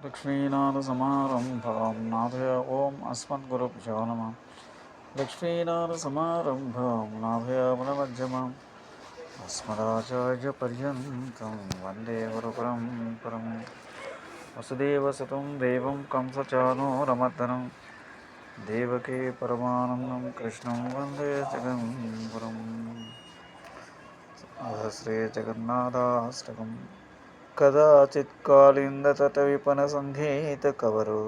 లక్ష్మీనాథసమారంభాం నాథయ ఓం అస్మద్గురుభ్యో నమ లక్ష్మీనాథసమారంభాం నాథయ వనమధ్యమాం అస్మదాచార్యపర్యంతం వందే గురుపురం పురం వసుదేవసుతం దేవం కంసచానోరమర్దనం దేవకే పరమానందం కృష్ణం వందే జగన్పురం శ్రీ జగన్నాథాష్టకం कालिन्दतटविपणसङ्गीतकवरो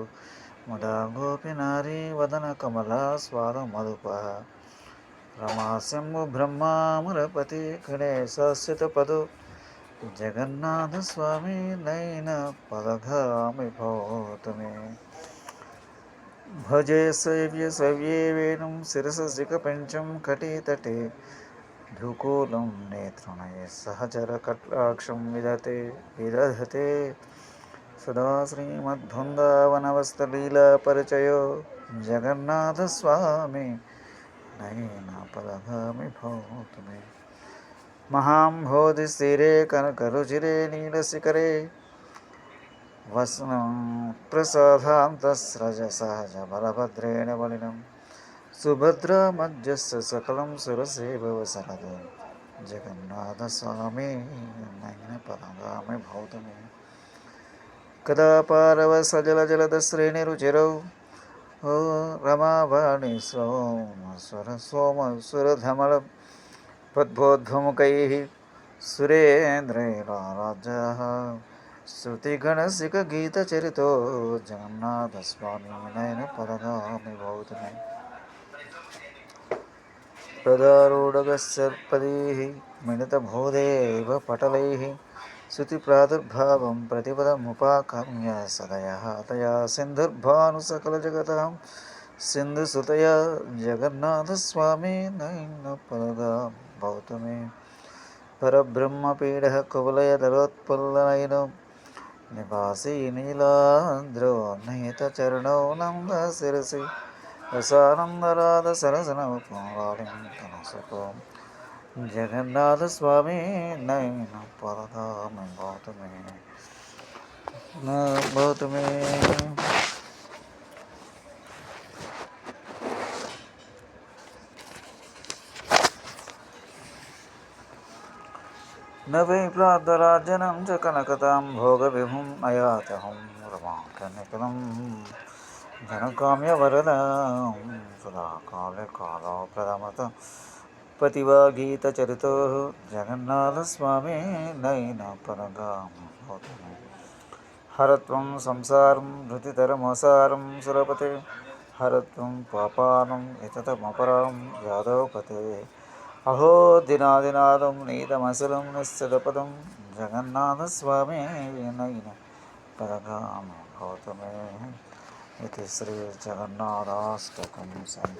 मुदा गोपीनारी वदनकमलास्वादमधुपः रमास्यम्बुब्रह्मामरपति गणेशस्थितपदो जगन्नाथस्वामी नयन पदघामि भवतु मे भजे सव्य सव्ये वेणुं शिरससिकपञ्चं कटितटे भ्रुकूलं नेत्रणये सहचरकटाक्षं विदते विदधते। सदा श्रीमद्बृन्दावनवस्थलीलापरिचयो जगन्नाथस्वामी नयनपदगामि भवतु मे महाम्भोधिस्थिरे कनकरुचिरे, नीलशिखरे। वसनं प्रसादान्तस्रजसहजबलभद्रेण సుభద్ర మధ్యస్థ సకలం సురసేవ సరద జగన్నాథ స్వామి నయన పరగామి భౌతమే కదా పారవ సజల జలద శ్రేణి రుచిరౌ ఓ రమావాణి సోమ స్వర సోమ సురధమల పద్భోద్భముఖై సురేంద్రైరారాజా శృతిగణసిక గీతచరితో జగన్నాథస్వామి నయన పరగామి భౌతమే प्रदारूढगस्सर्पदैः मिलितबोधेव पटलैः श्रुतिप्रादुर्भावं प्रतिपदमुपाकर्म्य सदयः तया सिन्धुर्भानुसकलजगतां सिन्धुसुतया जगन्नाथस्वामी नयनपदगा भवतु मे परब्रह्मपीडः कुवलयदलोत्पल्लनयनो निवासी नीलाद्रो नयतचरणौ नन्दशिरसि రసానందరాధ సరసనవతారాలింకనసుతో జగన్నాథ స్వామి నైన పరదామి భౌతమే భౌతమే न वै प्रातरार्जनं च कनकतां भोगविभुम् अयातहं रमाकनिकलम् ధనకామ్య వరద సుధాకామ్య కాలో ప్రథమత పతివాగీతచరితో జగన్నాథస్వామి నైన పరగా హరత్వం సంసారం రుతితరమసారం సురపతే హరత్వం పాపానం ఇతతమపరం యాదవపతే. అహో దినాదినాదం నీతమసలం నిశ్చలపదం జగన్నాథస్వామి నైన పరగామ గౌతమే ఇది శ్రీ జగన్నాథాష్టకం సంఖ్య